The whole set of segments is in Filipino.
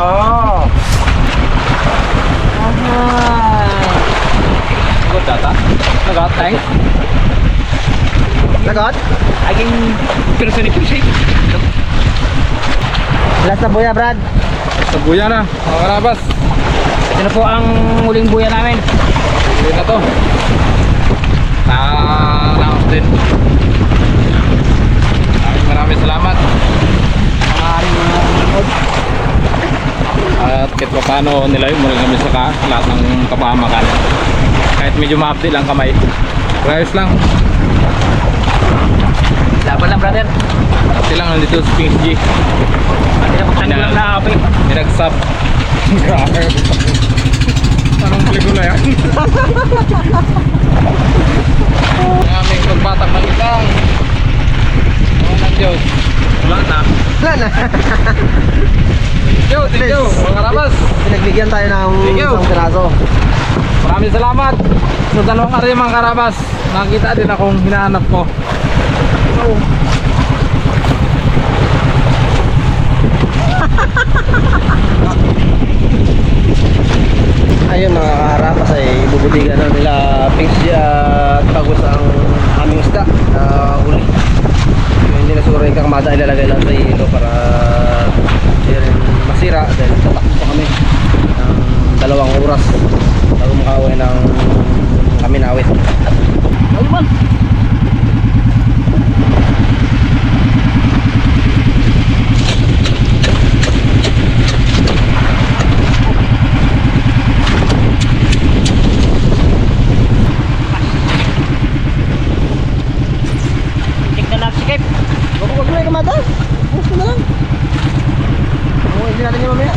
Oh. Ahay. Good data. Nagat. Tay. Lagot? Aging sa nipis eh. Last na buya, Brad. Sa buya na. Mga karabas. Ito na po ang muling buya namin. Hindi na to. Nakakalaos din. Maraming maraming salamat. Ang aming mga. At kahit pa paano nilayo muna kami sa ka, lahat ng kapahamakan. Kahit medyo ma-update lang kamay. Ayos lang. Laban lang brother. Dati lang nandito sa Kings G. Pati na pagtanggol na kape. Pinagsab. Grabe. Anong pelikula yan? Ang aming pagbatak ng isang. Oh, ng Diyos. Wala na. Wala na. Thank you, thank you. Mga karabas. Pinagbigyan tayo ng isang piraso. Maraming salamat. Sa dalawang araw mga karabas. Nakita din akong hinahanap ko. Ayun mga kaharapas ay bubutigan na nila Pings at Tagus ang aming isda na huli. Yung Hindi na siguro yung kakamada ilalagay lang sa ilo para masira dahil tatakbo pa kami ng dalawang oras bago makauwi ng kami nawit. Ay man. Check na lang si Kep. Huwag huwag na yung kamada. Gusto na lang. Oo, hindi natin yung mamaya.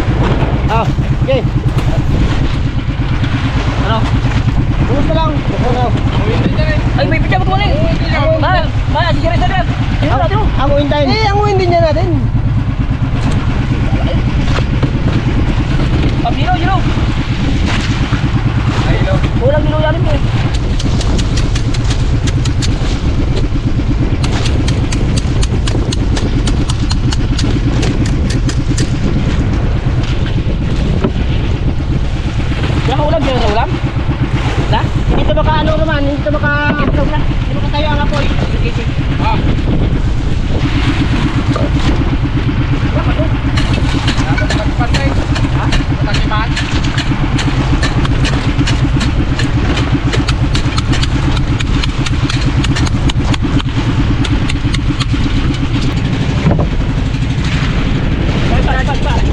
Ah, okay. Ano? Gusto na lang. Ay, may picture ko tuloy. Ma, ma, si Jerry Sagan. Sino natin mo? Ang uintayin. Eh, ang uin din niya natin. Pabilo, Jiro. Aylo. Kulang nilo yan eh. Yan ka ulam, yan ka ulam. Da? Hindi ito baka ano naman, hindi ito baka... Hindi mo tayo ang apoy. Sige, sige. Ah. Patay. Ha? Patakiman. Pare, pare, pare, pare.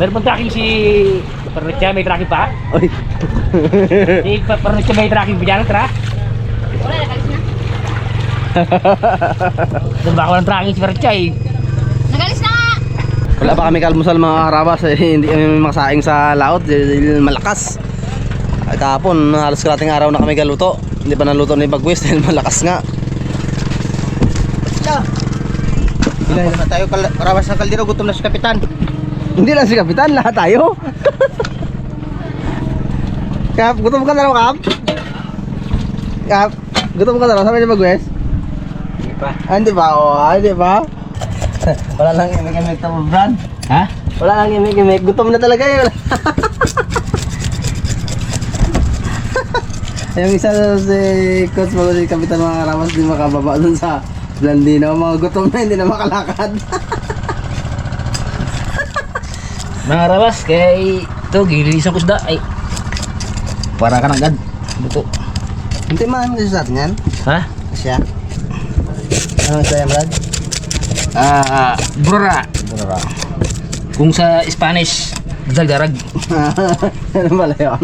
Meron bang tracking si Pernicia? May tracking pa? Oy. Si Pa- Pernicia may tracking pa dyan? Tra? Doon ba ako ng tracking si Pernicia eh? Nagalis na nga! Wala pa kami kalmusal mga karabas eh, hindi kami makasaing sa laot dahil malakas. At kahapon, halos kalating araw na kami galuto. Hindi pa naluto ni Bagwis dahil malakas nga. Ilan na tayo kal rawas ng kaldero gutom na si kapitan. Hindi lang si Kapitan, lahat tayo. Kap, gutom ka na raw, Kap? Kap, gutom ka na raw, sabi ni Bagwis? Hindi pa. Ah, hindi ba? Oo, ah, hindi ba? Wala lang imig-imig to, Brad. Ha? Wala lang imig-imig. Gutom na talaga yun. Yung isa si Coach si Kapitan mga karamas di makababa dun sa Blandino. Mga gutom na hindi na makalakad. Mga rabas, kay ito, gililisan ko isda. Ay, para ka ng gad. Buto. Hindi man hindi sa atin yan. Ha? Siya. Ano sa yan, Brad? Ah, brora. Bro. Kung sa Spanish, daldarag. ano pala yun?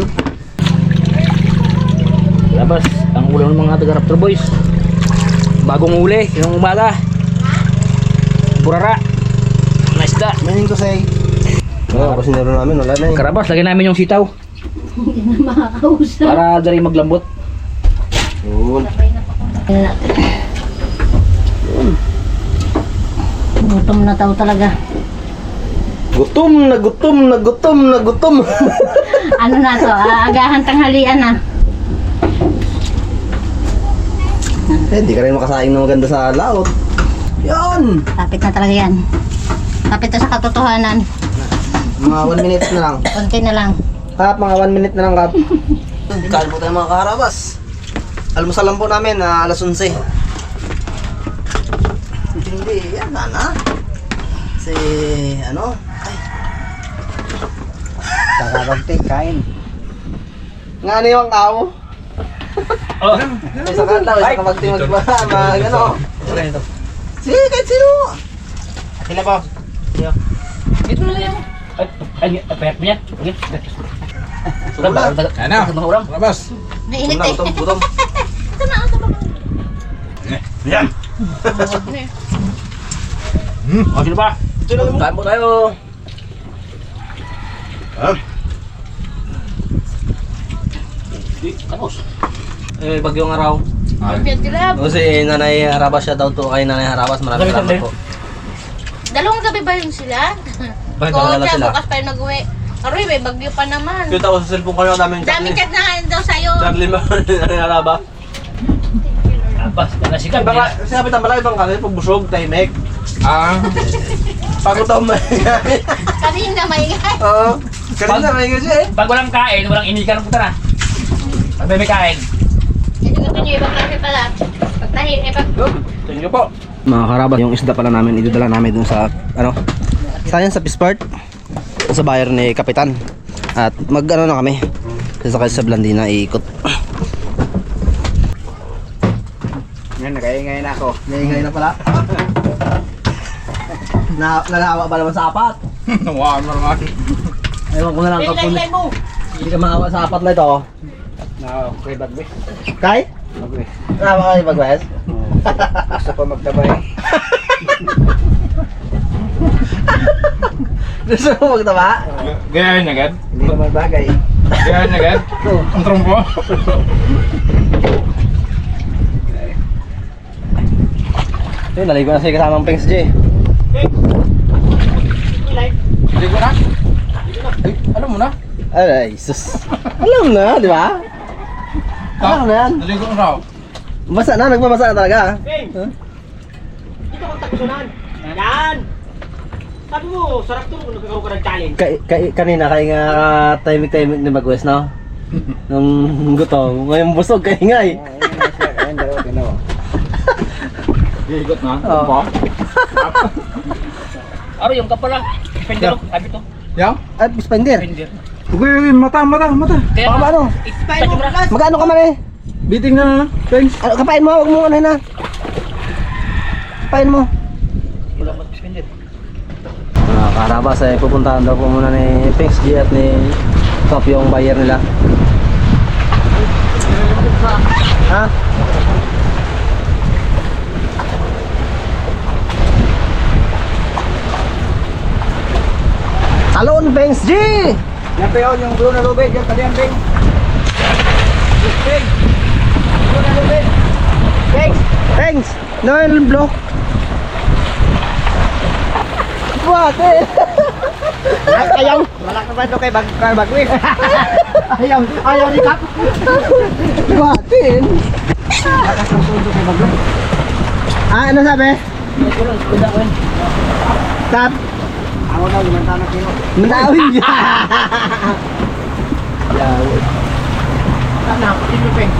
Labas, ang ulam ng mga taga Raptor Boys. Bagong uli, yung umaga. Burara. Na isda. Manin ko say. Mga kusinero namin, wala na eh. Karabas, lagyan namin yung sitaw. Hindi na makakausap. Para dali maglambot. Yun. Gutom na tao talaga. Gutom na gutom na gutom na gutom. Ano na to? Aagahan tanghalian na. eh, hindi ka rin makasaing na maganda sa laot. Yan! Lapit na talaga yan. Lapit na sa katotohanan. Mga 1 minutes na lang. Konti na lang. Kap, mga 1 minute na lang kap. Kain po tayo mga kaharabas. Almusal lang po namin na alas 11. Hindi, yan sana. Si, ano? Ay, Kakabante, kain. nga ano yung tao? Oh. Isa ka daw, isa ka magtimag ba? Mag, ano? Sige, kahit sino. Sila po. Ito na lang yan. Ay, ay, ay, payat mo yan. Okay. Sudah ba? Na. Mga ulam. Labas. Nainit eh. gutom, gutom. Ito na, ito pa. Yan. O, sino ba? Kain po tayo. Di, Tapos. Eh, bagyong araw. Piat sila. Kasi nanay Harabas siya daw to kay nanay Harabas. Maraming salamat po. Dalawang gabi ba yun sila? Bakit Oo, nakilala siya, sila? bukas pa yung nag-uwi. Aroy, may bagyo pa naman. Kita ko sa cellphone ko yung daming Daming chat na daw sa'yo. Charlie ba? nanay Harabas. Tapos, nasikat. Baka, sinabi tang balay bang kasi pagbusog, tahimik. Ah. Pagod daw may Kanina maingay. Oo. Kanina may kasi eh. Pag walang kain, walang inikan ng puta na. Pag may may kain. Ito gusto niyo ibang klase pala. Pag tahin, eh pag... Thank you po. Mga karabas, yung isda pala namin, idudala namin dun sa, ano, saan yan sa Pispart? Sa bayer ni Kapitan. At mag, ano na kami, sasakay sa Blandina, iikot. Yan, nakaingay na ako. Ngayon na pala. na, nagawa ba naman sa apat? Nawaan mo naman. Ewan ko na lang kapag hindi ka makawa sa apat na ito. Na, okay, bagbe. Kay? Tama ka yung bagwes? Gusto pa magtabay. Gusto mo magtaba? Gayahin niya agad. Hindi naman bagay. Gayahin niya agad. Ang trompo. Eh, naligo na siya kasamang Pengs J. Hindi ko na. Ay, alam mo na. Ay, sus. Alam na, di ba? Alam na yan. Naligo na raw. Basa na, nagbabasa na talaga. Yan! Sabi mo, sarap to kung nagkakaroon ka ng challenge. Ka, ka, kanina kaya nga timing-timing ni Bagwes, no? Nung gutom, ngayon busog kaya nga eh. Ayun, dalawa, tinawa. Higot na. Oo. Aro, yung kapala. Spender, Yeah. sabi to. Yang? At spender. Spender. Uy, mata, mata, mata. Kaya Baka ano? Mo. Magkano ka man eh? Biting na na. Thanks. Ano, kapain mo, huwag mo ano na. Kapain mo. Mga karabas ay pupuntahan daw po muna ni Pinks G at ni Top yung buyer nila. Ha? Talon Pinks G! Yan pa yun, yung blue na lubid. Yan, tali ang bing. Bing! Blue na lubid. Pinks! Pinks! Noel Block! Buwate! Ayaw! Wala ka ba ito kay bag kay bagwis? Ayaw! Ayaw ni Kap! Buwate! Ah, ano sabi? Kap! Ako na, limang tanong kino. Manawin niya! Sana, sino bing?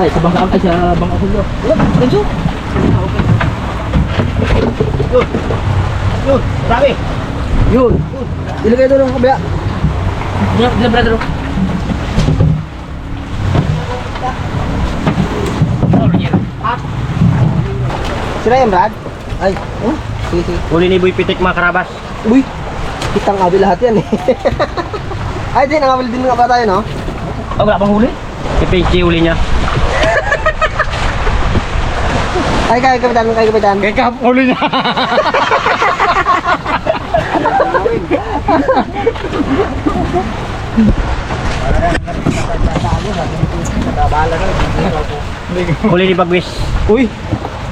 Ay, sa bangka ay sa bangka ko. Wala, ganso. Yun, sabi. Yun! Ilagay doon ng kabila. Dila, dila brother. Sila yan, Brad? Ay, oh, sige, sige. Huli ni Boy Pitik mga karabas. Uy! Kitang kabil lahat yan eh. Ay, di, nangabil din nga ba tayo, no? Oh, wala pang huli. Pinchi uli niya. Ay, kaya kapitan, kaya kapitan. Kaya kap uli niya. Uli ni Bagwis. Uy,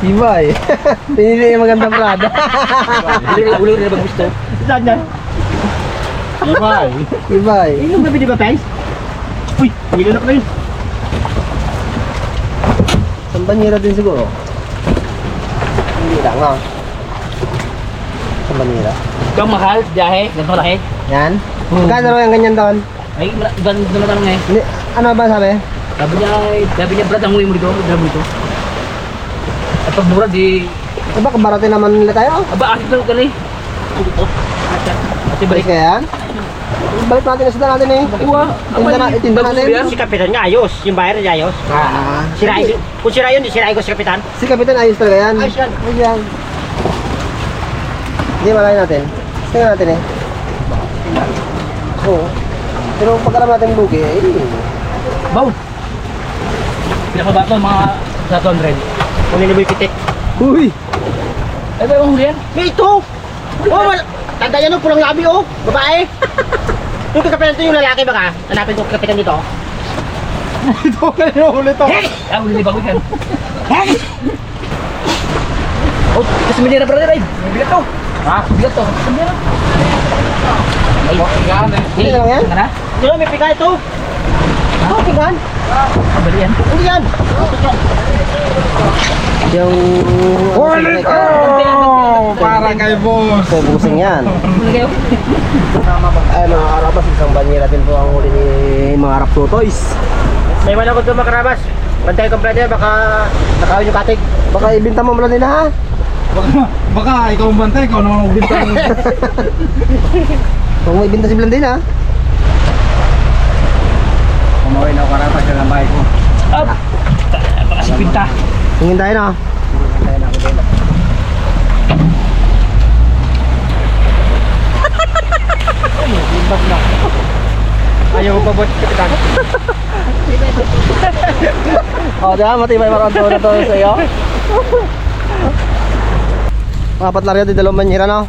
iba eh. Pinili yung magandang Prada. Uli uli na bang gusto. Saan yan? Ibay. iba eh. Inom gabi di ba, Pens? Uy, nilunok na yun. Sambanyera din siguro. Hindi lang ah. Sambanyera. Ikaw mahal, jahe, ganito malaki. Yan. Magkano raw yung ganyan doon? Ay, iba na naman eh. Hindi, ano ba sabi? Sabi niya, sabi niya, Brad, ang uwi mo dito, mo dito. At pag mura, di, Aba, kabaratin naman nila tayo. aba, asik lang kali. Ito. Ate, Balik balik. kaya yan? Balik natin na sila natin eh. Uwa, Tinda na, itinda natin. Si Kapitan nga ayos. Yung bayar niya ayos. Ah, Sirain. Kung sira yun, di sirain ko si Kapitan. Si Kapitan ayos talaga yan. Ayos yan. Ayos yan. Hindi, malay natin. Tingnan natin eh. Oo. Pero pag alam natin bugi, eh. Baw. Pinakabato, mga sa 200. Kung niliboy pitik. Uy! Ay, ba yung huli yan? May ito! Oh, wala. Tanda yan oh, pulang labi oh. Babae. yung kapitan ito yung lalaki baka. Hanapin ko kapitan dito. Ito kayo ulit to. Ah, huli ni Bagoy yan. Oh, kasi may nira brother, ay. Bigat to. Ha? Bigat to. Ay, Yan eh. Hindi na lang yan? Tara. Dito, may pika ito. Oh, pikan. Ah, bali yan. Hindi yan. Yung... Ulit ko! Para kay boss. Ito, busing yan. Mga karabas, isang banyera din po ang huli ni mga harap tutoys. May wala ko ito makarabas. Bantay ko brother, baka nakawin yung katig. Baka ibinta mo mula nila ha? Baka, baka ikaw ang bantay, ikaw naman ang bintay. Kung may ibinta si Blandin ha? Kumawin ako karapa siya ng bahay ko. Up. Baka si Pinta. Tingin tayo na. Ayaw ko pa bot kapitan. O, oh, diba? Matibay marang to na to sa iyo. Mga patlaryo, di dalawang banyera no?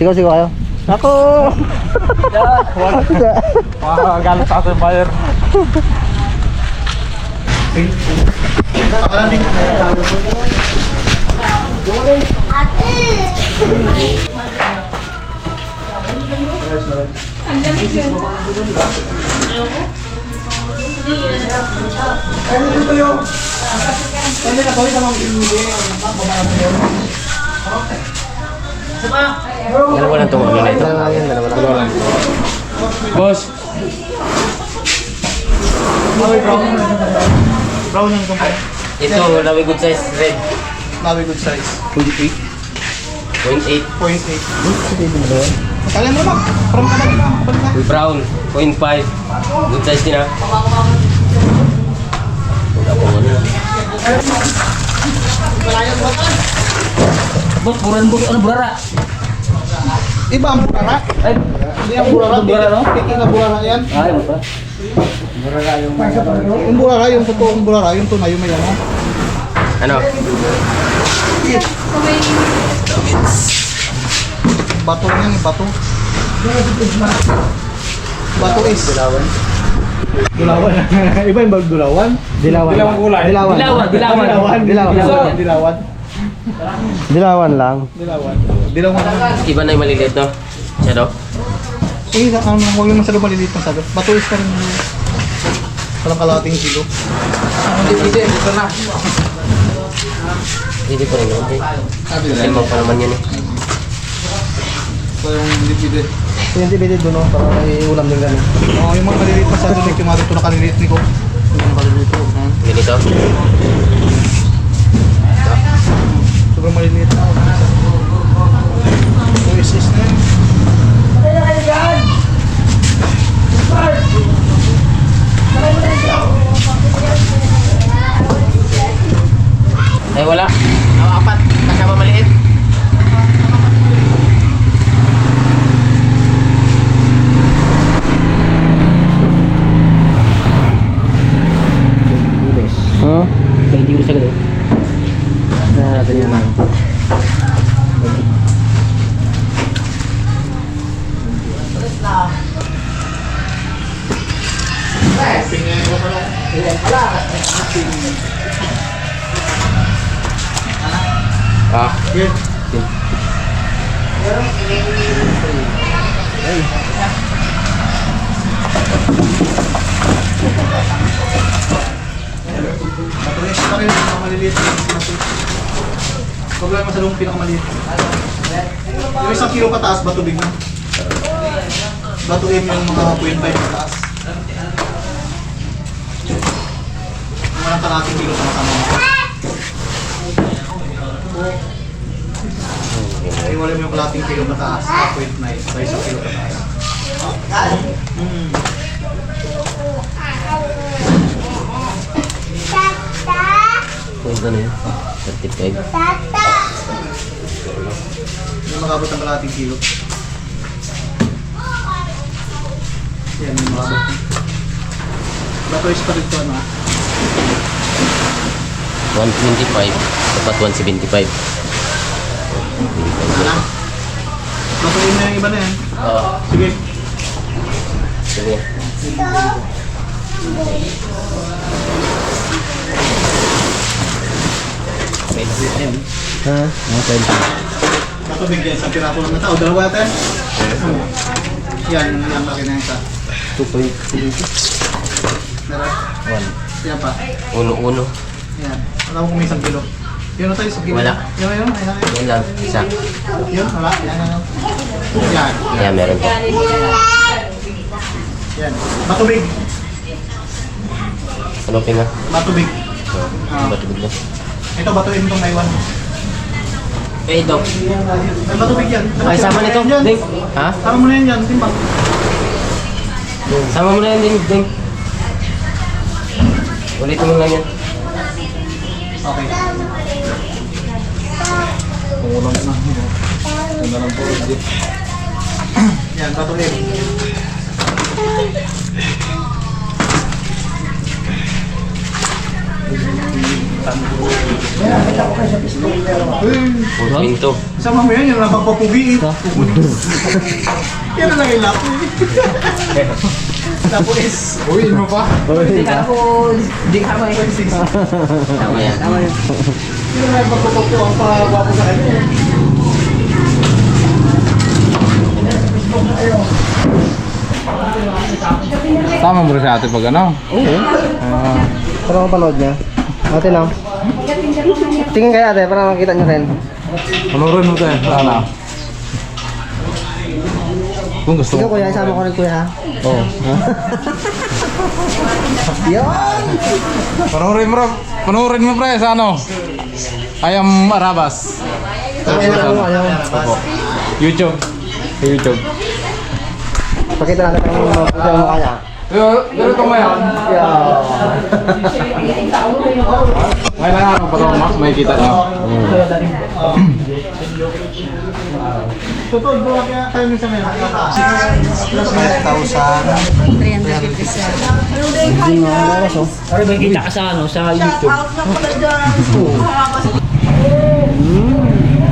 Sigaw, sigaw kayo. Ako! Ah, galit sa ating buyer. Dalawa lang itong ano na ito. Dalawa lang yan, dalawa lang. Boss. Ito, Nawi Good Size Red. Nawi good size. 0.8. 0.8. Kaya mo naman. From ka na Kabalik na. With brown, 0.5. Good size din ah. Wala po ano. Bot, buran buran ano burara? Iba ang burara. Ay, Hindi ang burara. Burara, no? Piki na burara yan. ay, ano pa? Yung burara, yung totoong burara, yung tunay, yung may ano. Ano? Bato lang yan, bato. Bato is. Dilawan. Dilawan. Iba yung bag dilawan? Dilawan. Dilawang kulay. Dilawan. Dilawan, dilawan. Dilawan. Dilawan. Dilawan. Dilawan. Dilawan lang. Dilawan. Dilawan. Iba na yung maliliit no? Siya do? Eh, ano, huwag yung masyado maliliit masyado. Bato is pa rin. Walang kalating kilo. Hindi pa rin naman. Sabi Silmang pa naman yun eh. So yung lipid So yung divided doon, no? para may ulam din kami. Oo, yung mga maliliit masyado, like yung mga ito na kaliliit ni ko. Yung mga kaliliit ko. Ganito. Sobrang maliliit na. So is is na yun. Ay wala. Oh, apat. Kasama maliit. Huh? Hindi ulit agad eh. Na, ganyan lang. Wala. Wala. Yun. Matulis pa rin. Problema sa lumang pinakamaliit. Yung isang kilo pataas, bato big na. Bato M yung mga 0.5 pataas. Walang kalating kilo sama-sama. Ay, wala mo yung kalating kilo pataas, 0.9 sa isang kilo pataas. Mm. Kung ano yun? 35. Yung makabot ang kalating kilo. Yan yung makabot. Batoys pa rin to, ano? 125. Dapat 175. Ano? Batoy na yung iba na yan. Oo. Sige. Sige. Ha? Matubig yan, isang piraso lang na tao. Dalawa yata yan? Yan, laki na yan sa. 2.0. Meron? One. Yan pa. Uno-uno. Yan. Wala ko kung may isang kilo. Yun na tayo sa kilo. Wala. Yun, yun, yun, yun. Yan lang. Isa. Yun, wala. Yan, yan. Yan. Yan, meron pa. Yan. Matubig. Ano pinga? Matubig. Ah. Ba't bigla? Ito, batuin itong naiwan. Eh, Dok. Ay, matubig yan. Ay, sama nito. Yan. Ding. Ha? Sama mo na yan yan, timbang. Sama mo na yan, Ding. Ding. Ulitin mo lang yan. Okay. Yan, batuin. Pinto. Sama mo yan, yan lang pagpapugi eh. yan na lang yung lapo. Tapos, Uy, mo pa? Tama yan. sino na yung pagpapugi ang pagwapo sa kanya. Tama mo rin sa ate pag ano? Para mapanood niya. Ate lang. Tingin kaya ate, para makita niyo rin. Panurin mo tayo. Sana. Kung gusto mo. kuya, isama ko rin kuya ha. Oo. Yan! Panurin mo, panurin mo pre sa ano? Ayam Arabas. Ay, na ano, ano. Opo. YouTube. Sa YouTube. Pakita natin ang mga puti ang mukha niya. Pero, pero ito ngayon. Ngayon lang araw pa ito, Max, may kita Totoo, gawa kaya tayo minsan may nakakasi. Plus 5,000. Ano ba yung kita ka sa ano, sa YouTube?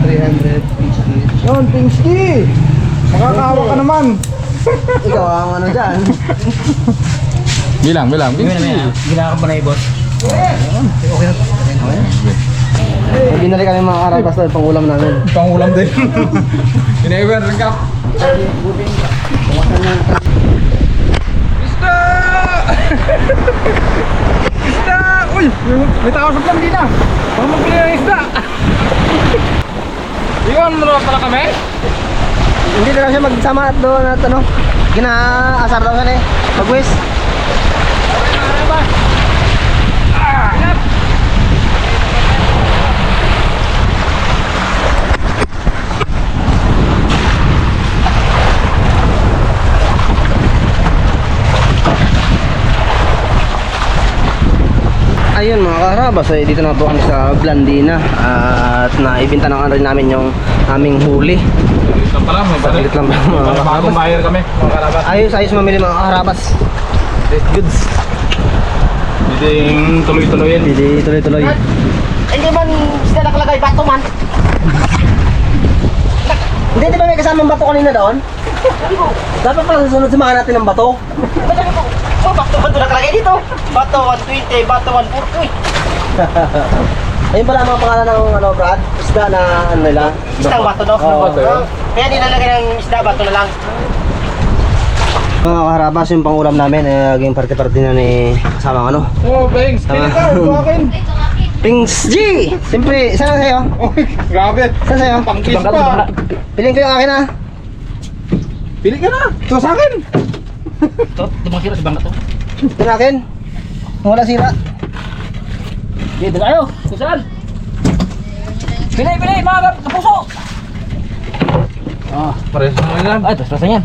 350. Yun, Pinsky! Makakawa ka naman. Ikaw ang ano dyan. Bilang, bilang. Gawin namin ah. Ginaka pa na ibot. Binali kami mga karabas doon, pang ulam namin. Pangulam din. Ine-ever rin ka. Isda! isda! Uy! May tao sa plan dito. Baka magbili ng isda. Iwan mo na pala kami? Hindi na lang siya magsama at doon at ano, ginaasar daw siya eh. Pag-wis. Eh, dito na po kami sa Blandina at naibinta na rin namin yung aming huli. Ito pala. Saglit lang ba mga Bagong buyer kami, mga karabas. Ayos, ayos mamili mga karabas. Goods. Hindi yung tuloy-tuloy yan. Hindi tuloy-tuloy. Hindi man sila nakalagay bato man. Hindi, di ba may kasamang bato kanina doon? Dapat pala susunod samahan natin ng bato. Oh, bato man ito nakalagay dito. Bato 120, bato 140. Ayun pala ang mga pangalan ng ano, Brad? Isda na ano nila? Isda bato no? Oo. Kaya nilalagay ng isda bato na lang. Mga karabas yung pangulam namin, eh, naging parte-parte na ni kasama ano. Oh, Bengs, Tama. buwakin. Ito akin. Pings G! Siyempre, saan na sa'yo? Uy, grabe. Saan sa'yo? Pangkis pa. Piling ko yung akin ah. Pili ka na. Ito sa akin. Ito, tumakira sa bangka to. Ito yung akin. Wala sira. Doon tayo. Kung saan? Pinay, pinay, mga kap- kapuso! Ah, Pares mo yan. ay, tapos yan.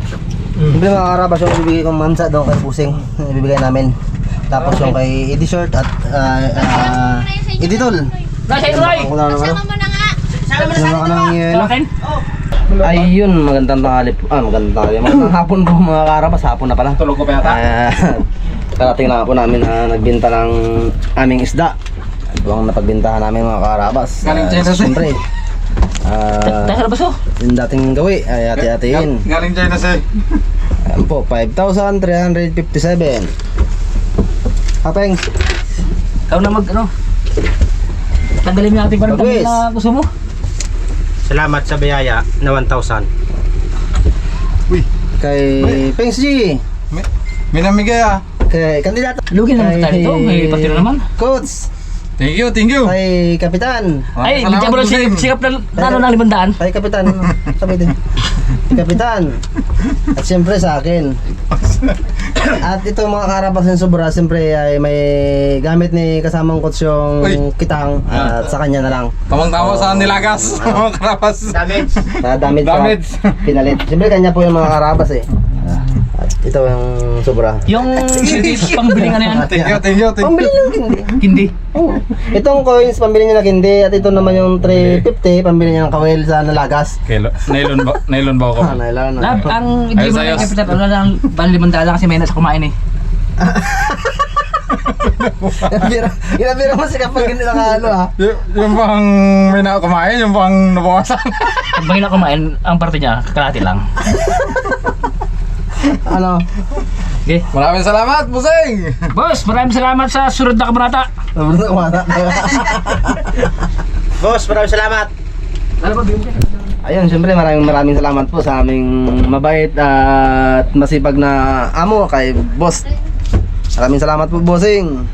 Siyempre mga karabas yung ibibigay kong mansa doon kay Pusing. Ibibigay namin. Tapos yung kay Eddie Shirt at uh, uh, Eddie Tol. Nasa ito, na ano. Sama mo na nga. Sinama ka ng Sa yelo. akin? Ayun, magandang tanghali po. Ah, magandang tanghali. Magandang hapon po mga karabas. Hapon na pala. Tulog ko pa yata. Ah, Karating na po namin na nagbinta ng aming isda. Ito ang napagbintahan namin mga karabas. Galing Ah, China, sir. Siyempre. Ah, Tayo na baso. yung dating gawi ay hati-hatiin. Galing China sir. Ayan po, 5,357. Kapeng, Ikaw na mag, ano? Tanggalin mo yung ating parang Pagwis. na gusto mo. Salamat sa biyaya na 1,000. kay Pengs G, May, may namigay ah. kay kandidato. Lugi naman tayo ito. May patiro naman. Coach, Thank you, thank you. kay Kapitan. Ay, bigyan mo lang si sikap na nano ng limandaan. Kay Kapitan, sabi din. Kapitan. At siyempre sa akin. At ito mga karabas ng sobra, siyempre ay may gamit ni kasamang coach yung Uy. kitang at sa kanya na lang. Tamang-tama sa nilagas. Mga karapas. Damage. Sa damit sa Damage. pinalit. Siyempre kanya po yung mga karabas eh. Ito yung sobra. Yung hindi pangbiling ano yan. Thank you, thank you, thank Pambili ng kindi. Hindi. Oo. Itong coins, pambili niya ng kindi. At ito naman yung 350, pambili niya ng kawel sa nalagas. Kilo. Nylon ba? Nylon ba ako? Ah, na. Lab, ang hindi mo na kapitan, ano lang, lang kasi may nasa kumain eh. Inabira, inabira mo si kapag hindi naka ano ha. Y- yung bang may nakumain, yung bang nabawasan. Pag may na kumain, ang parte niya, kalahati lang. Ano? Okay. Maraming salamat, Busing! Boss, maraming salamat sa sunod na kabanata. Sobrang kumata. Boss, maraming salamat. Ayun, siyempre maraming maraming salamat po sa aming mabait at masipag na amo kay boss. Maraming salamat po, bossing.